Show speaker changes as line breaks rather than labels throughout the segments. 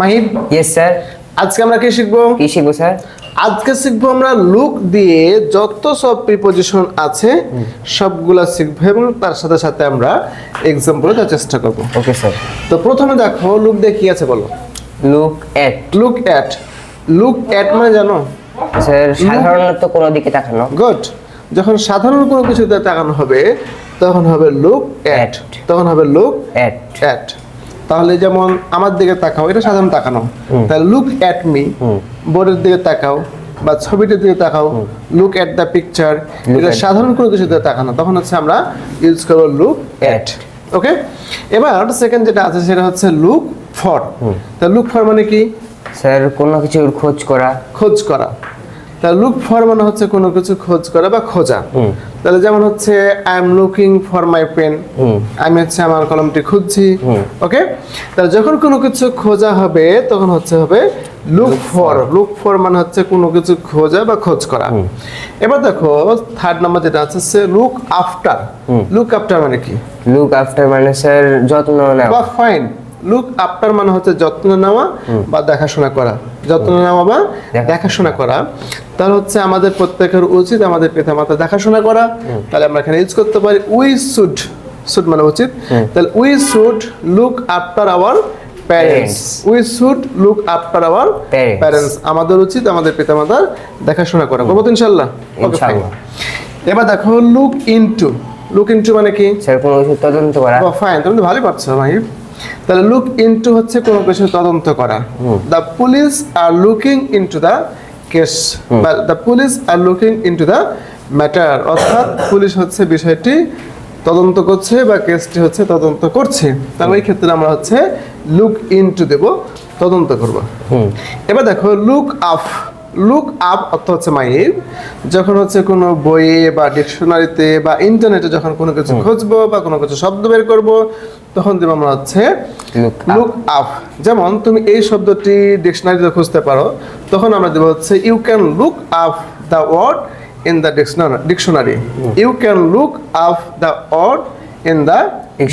Mahib
yes sir
আজকে আমরা কি শিখব?
কি শিখব স্যার
আজকে শিখব আমরা লুক দিয়ে যত সব প্রিপোজিশন আছে সবগুলা শিখব এবং তার সাথে সাথে আমরা এক্সাম্পল দেওয়ার চেষ্টা করব।
ওকে স্যার
তো প্রথমে দেখো লুক দিয়ে কি আছে বলো?
Look at
look at look at মানে জানো?
স্যার সাধারণত কোনো দিকে তাকানো।
গুড যখন সাধারণ কোনো কিছুতে তাকানো হবে তখন হবে লুক অ্যাট তখন হবে লুক
এট
অ্যাট তাহলে যেমন আমার দিকে তাকাও এটা সাধারণ তাকানো। তাহলে লুক অ্যাট মি বোর্ডের দিকে তাকাও বা ছবিটার দিকে তাকাও লুক অ্যাট দ্য পিকচার এটা সাধারণ কোনো কিছু দিকে তাকানো। তখন হচ্ছে আমরা ইউজ করব লুক অ্যাট ওকে এবার সেকেন্ড যেটা আছে সেটা হচ্ছে লুক ফর তা লুক ফর মানে কি?
স্যার কোনো কিছুর খোঁজ করা।
খোঁজ করা। তা লুক ফর মানে হচ্ছে কোনো কিছু খোঁজ করা বা খোঁজা। তাহলে যেমন হচ্ছে I am looking for my pen আমি হচ্ছে আমার কলমটি খুঁজছি। ওকে তাহলে যখন কোনো কিছু খোঁজা হবে তখন হচ্ছে হবে লুক ফর লুক ফর মানে হচ্ছে কোনো কিছু খোঁজা বা খোঁজ করা। এবার দেখো থার্ড নাম্বার যেটা আছে সে লুক আফটার লুক আফটার মানে কি?
লুক আফটার মানে স্যার যত্ন নেওয়া।
বা
নেওয়া
ফাইন লুক আফটার মানে হচ্ছে যত্ন নেওয়া বা দেখাশোনা করা। যত্ন নেওয়া বা দেখাশোনা। করা। তাহলে হচ্ছে আমাদের প্রত্যেকের উচিত আমাদের পিতা মাতা দেখাশোনা করা। তাহলে আমরা এখানে ইউজ করতে পারি উই শুড শুড মানে উচিত। তাহলে we should look after our parents. We should look after our parents আমাদের উচিত আমাদের পিতা মাতার দেখাশোনা করা। করব তো ইনশাল্লাহ। এবার দেখো লুক ইনটু লুক ইনটু মানে কি?
স্যার কোনো তদন্ত করা
ফাইন তুমি তো ভালোই পারছ ভাই তাহলে লুক ইনটু হচ্ছে কোনো কিছু তদন্ত করা। The police are looking into the case বা the police are looking into the matter অর্থাৎ পুলিশ হচ্ছে বিষয়টি তদন্ত করছে বা কেসটি হচ্ছে তদন্ত করছে। তাহলে এই ক্ষেত্রে আমরা হচ্ছে লুক ইনটু দেব তদন্ত করব। এবার দেখো লুক আপ লুক আপ অর্থ হচ্ছে মাইর যখন হচ্ছে কোনো বইয়ে বা ডিকশনারিতে বা ইন্টারনেটে যখন কোনো কিছু খুঁজবো বা কোনো কিছু শব্দ বের করব তখন দেবো আমরা হচ্ছে লুক আপ যেমন তুমি এই শব্দটি ডিকশনারিতে খুঁজতে পারো তখন আমরা দেবো হচ্ছে you can look up the word in the dictionary you can look up the word in the.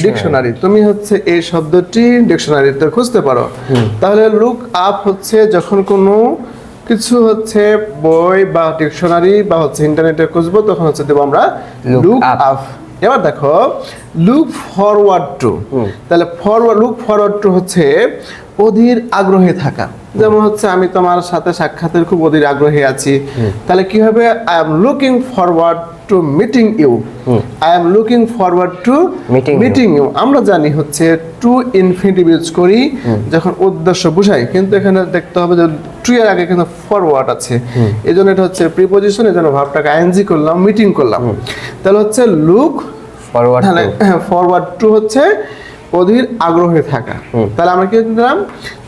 Dictionary তুমি হচ্ছে এই শব্দটি ডিকশনারিতে খুঁজতে পারো। তাহলে লুক আপ হচ্ছে যখন কোনো কিছু হচ্ছে বই বা ডিকশনারি বা হচ্ছে ইন্টারনেটে খুঁজবো তখন হচ্ছে দেবো আমরা লুক আপ এবার দেখো লুক ফরওয়ার্ড টু তাহলে ফরওয়ার্ড লুক ফরওয়ার্ড টু হচ্ছে অধীর আগ্রহে থাকা। যেমন হচ্ছে আমি তোমার সাথে সাক্ষাতের খুব অধীর আগ্রহে আছি। তাহলে কি হবে? I am looking forward to meeting you I am looking forward to. Meeting you আমরা জানি হচ্ছে টু ইনফিনিটিভ ইউজ করি যখন উদ্দেশ্য বুঝাই। কিন্তু এখানে দেখতে হবে যে টু এর আগে কিন্তু ফরওয়ার্ড আছে। এই জন্য এটা হচ্ছে প্রিপোজিশন এই জন্য ভাবটাকে আইএনজি করলাম মিটিং করলাম। তাহলে হচ্ছে লুক
ফরওয়ার্ড
তাহলে ফরওয়ার্ড টু হচ্ছে অধীর আগ্রহে থাকা। তাহলে আমরা কি দিলাম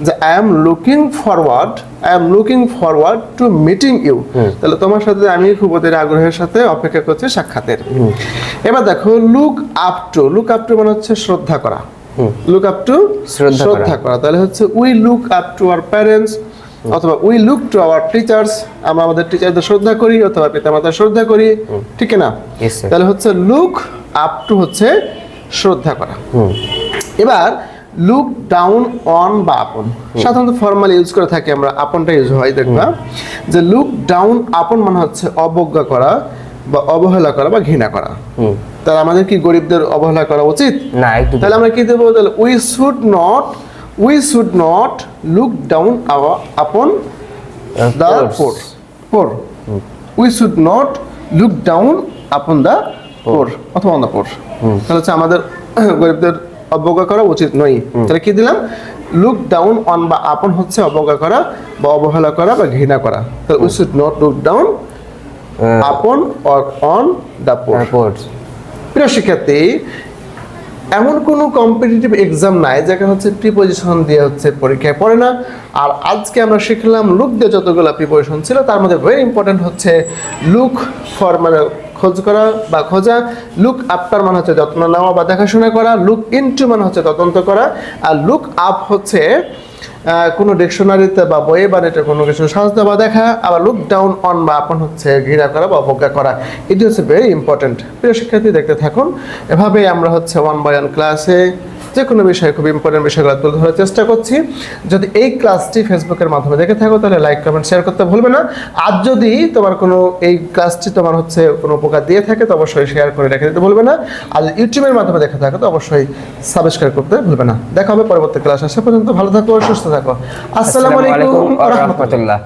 যে I am looking forward I am looking forward to meeting you তাহলে তোমার সাথে আমি খুব অধীর আগ্রহের সাথে অপেক্ষা করছি সাক্ষাতের। এবার দেখো look up to look up to মানে হচ্ছে শ্রদ্ধা করা। লুক আপ টু
শ্রদ্ধা করা।
শ্রদ্ধা করা। তাহলে হচ্ছে we look up to our parents অথবা we look to our teachers আমরা আমাদের টিচারদের শ্রদ্ধা করি অথবা পিতামাতার শ্রদ্ধা করি ঠিক না তাহলে হচ্ছে লুক আপ টু হচ্ছে শ্রদ্ধা করা। এবার লুক ডাউন অন বা আপন সাধারণত ফর্মাল ইউজ করে থাকি আমরা আপনটা ইউজ হয় দেখবা যে লুক ডাউন আপন মানে হচ্ছে অবজ্ঞা করা বা অবহেলা করা বা ঘৃণা করা। তাহলে আমাদের কি গরিবদের অবহেলা করা উচিত?
না
তাহলে আমরা কি দেবো? তাহলে we should not we should not look down upon the poor poor we should not look down upon the poor অথবা অন দ্য পোর তাহলে হচ্ছে আমাদের গরিবদের অবজ্ঞা করা উচিত নয়। তাহলে কি দিলাম? লুক ডাউন অন বা আপন হচ্ছে অবজ্ঞা করা বা অবহেলা করা বা ঘৃণা করা। তাহলে we should not look down upon or on the poor প্রিয় শিক্ষার্থী এমন কোনো কম্পিটিটিভ এক্সাম নাই, যেখানে হচ্ছে প্রিপোজিশন দিয়ে হচ্ছে পরীক্ষায় পড়ে না। আর আজকে আমরা শিখলাম লুক দিয়ে যতগুলো প্রিপোজিশন ছিল, তার মধ্যে ভেরি ইম্পর্টেন্ট হচ্ছে লুক ফর মানে খোঁজ করা বা খোঁজা। লুক আফটার মানে হচ্ছে যত্ন নেওয়া বা দেখাশোনা করা। লুক ইনটু মানে হচ্ছে তদন্ত করা। আর লুক আপ হচ্ছে কোনো ডিকশনারিতে বা বইয়ে বা নেটে কোনো কিছু সাহায্য বা দেখা, আবার লুক ডাউন অন বা আপন হচ্ছে ঘৃণা করা বা অবজ্ঞা করা। এটি হচ্ছে ভেরি ইম্পর্টেন্ট প্রিয় শিক্ষার্থী, দেখতে থাকুন। এভাবেই আমরা হচ্ছে ওয়ান বাই ওয়ান ক্লাসে যে কোনো বিষয়ে খুব ইম্পর্টেন্ট বিষয়গুলো তুলে ধরার চেষ্টা করছি। যদি এই ক্লাসটি ফেসবুকের মাধ্যমে দেখে থাকো তাহলে লাইক কমেন্ট শেয়ার করতে ভুলবে না। আর যদি তোমার কোনো এই ক্লাসটি তোমার হচ্ছে কোনো উপকার দিয়ে থাকে তো অবশ্যই শেয়ার করে রেখে দিতে ভুলবে না। আর ইউটিউবের মাধ্যমে দেখে থাকো তো অবশ্যই সাবস্ক্রাইব করতে ভুলবে না। দেখা হবে পরবর্তী ক্লাস আসা পর্যন্ত ভালো থাকো সুস্থ থাকো। আসসালামু আলাইকুম
রাহমাতুল্লাহ।